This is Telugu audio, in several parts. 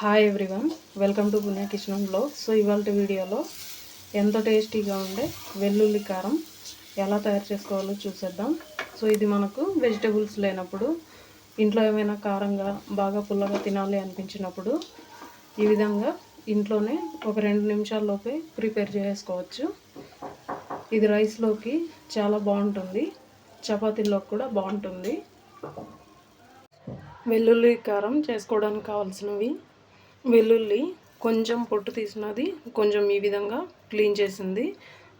Hi everyone welcome to Punya kitchen blog so ఇవాళ వీడియోలో ఎంత టేస్టీగా ఉండే వెల్లుల్లి కారం ఎలా తయారు చేసుకోవాలో చూసేద్దాం. సో ఇది మనకు వెజిటబుల్స్ లేనప్పుడు ఇంట్లో ఏమైనా కారంగా బాగా పుల్లగా తినాలి అనిపించినప్పుడు ఈ విధంగా ఇంట్లోనే ఒక రెండు నిమిషాల్లోపే ప్రిపేర్ చేసుకోవచ్చు. ఇది రైస్లోకి చాలా బాగుంటుంది. చపాతీలోకి కూడా బాగుంటుంది. వెల్లుల్లి కారం చేసుకోవడానికి కావాల్సినవి వెల్లుల్లి కొంచెం పొట్టు తీసినది కొంచెం ఈ విధంగా క్లీన్ చేసింది.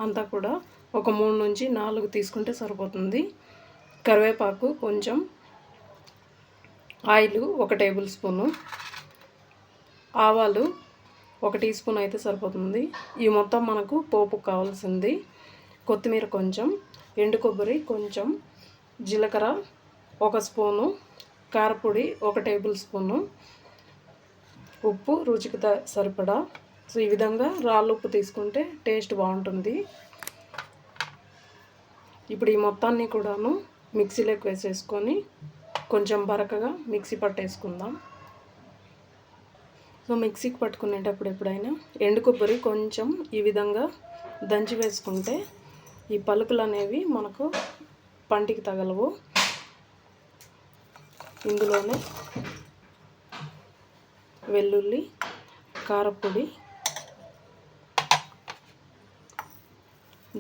అంతా కూడా ఒక మూడు నుంచి నాలుగు తీసుకుంటే సరిపోతుంది. కరివేపాకు కొంచెం ఆయిల్ ఒక టేబుల్ స్పూను ఆవాలు ఒక టీ స్పూన్ అయితే సరిపోతుంది. ఈ మొత్తం మనకు పోపు కావాల్సింది. కొత్తిమీర కొంచెం ఎండు కొబ్బరి కొంచెం జీలకర్ర ఒక స్పూను కారపొడి ఒక టేబుల్ స్పూను ఉప్పు రుచికి సరిపడా. సో ఈ విధంగా రాళ్ళు ఉప్పు తీసుకుంటే టేస్ట్ బాగుంటుంది. ఇప్పుడు ఈ మొత్తాన్ని కూడాను మిక్సీలోకి వేసేసుకొని కొంచెం బరకగా మిక్సీ పట్టేసుకుందాం. సో మిక్సీకి పట్టుకునేటప్పుడు ఎప్పుడైనా ఎండు కొబ్బరి కొంచెం ఈ విధంగా దంచి వేసుకుంటే ఈ పలుకులు అనేవి మనకు పంటికి తగలవు. ఇందులోనే వెల్లుల్లి కారపొడి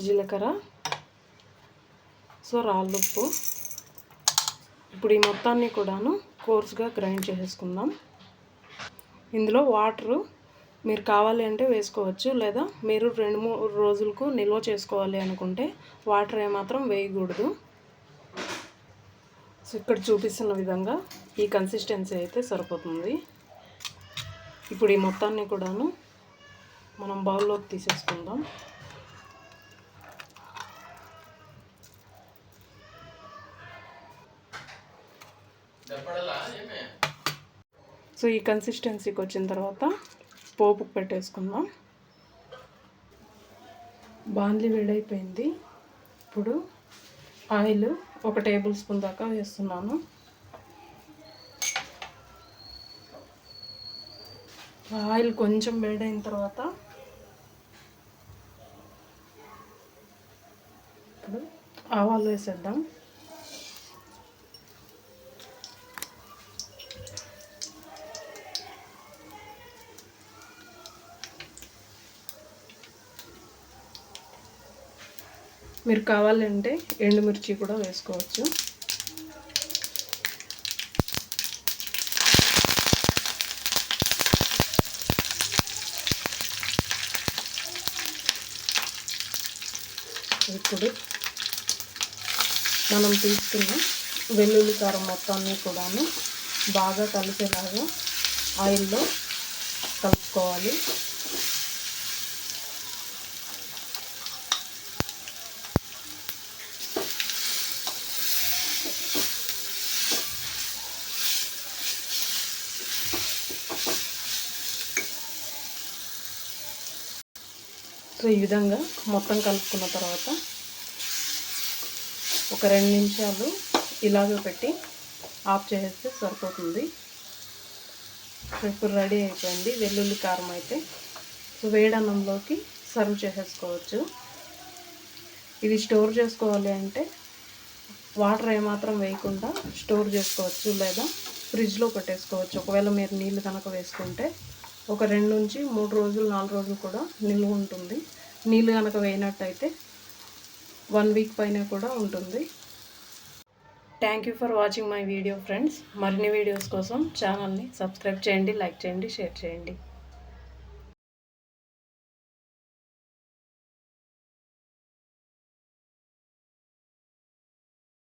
జీలకర్ర సో రాళ్ళుప్పు ఇప్పుడు ఈ మొత్తాన్ని కూడాను కోర్స్గా గ్రైండ్ చేసేసుకుందాం. ఇందులో వాటరు మీరు కావాలి అంటే వేసుకోవచ్చు లేదా మీరు రెండు మూడు రోజులకు నిల్వ చేసుకోవాలి అనుకుంటే వాటర్ ఏమాత్రం వేయకూడదు. సో ఇక్కడ చూపిస్తున్న విధంగా ఈ కన్సిస్టెన్సీ అయితే సరిపోతుంది. ఇప్పుడు ఈ మొత్తాన్ని కూడాను మనం బౌల్లోకి తీసేసుకుందాం. సో ఈ కన్సిస్టెన్సీకి వచ్చిన తర్వాత పోపు పెట్టేసుకుందాం. బాండ్లి వేడైపోయింది. ఇప్పుడు ఆయిల్ ఒక టేబుల్ స్పూన్ దాకా వేస్తున్నాను. ఆయిల్ కొంచెం వేడైన తర్వాత ఇప్పుడు ఆవాలు వేసేద్దాం. మీరు కావాలంటే ఎండుమిర్చి కూడా వేసుకోవచ్చు. ఇప్పుడు మనం తీసుకున్న వెల్లుల్లి కారం మొత్తాన్ని కూడాను బాగా కలిసేలాగా ఆయిల్లో కలుపుకోవాలి. సో ఈ విధంగా మొత్తం కలుపుకున్న తర్వాత ఒక రెండు నిమిషాలు ఇలాగే పెట్టి ఆఫ్ చేసేస్తే సరిపోతుంది. సో ఇప్పుడు రెడీ అయిపోయింది. వెల్లుల్లి కారం అయితే సో వేడన్నంలోకి సర్వ్ చేసేసుకోవచ్చు. ఇది స్టోర్ చేసుకోవాలి అంటే వాటర్ ఏమాత్రం వేయకుండా స్టోర్ చేసుకోవచ్చు లేదా ఫ్రిడ్జ్లో పెట్టేసుకోవచ్చు. ఒకవేళ మీరు నీళ్ళు కనుక వేసుకుంటే ఒక రెండు నుంచి మూడు రోజులు నాలుగు రోజులు కూడా నిల్వ ఉంటుంది. నీళ్ళు కనుక వేయనట్టయితే వన్ వీక్ పైన కూడా ఉంటుంది. Thank you for watching my video friends మరిన్ని వీడియోస్ కోసం ఛానల్ని సబ్స్క్రైబ్ చేయండి లైక్ చేయండి షేర్ చేయండి.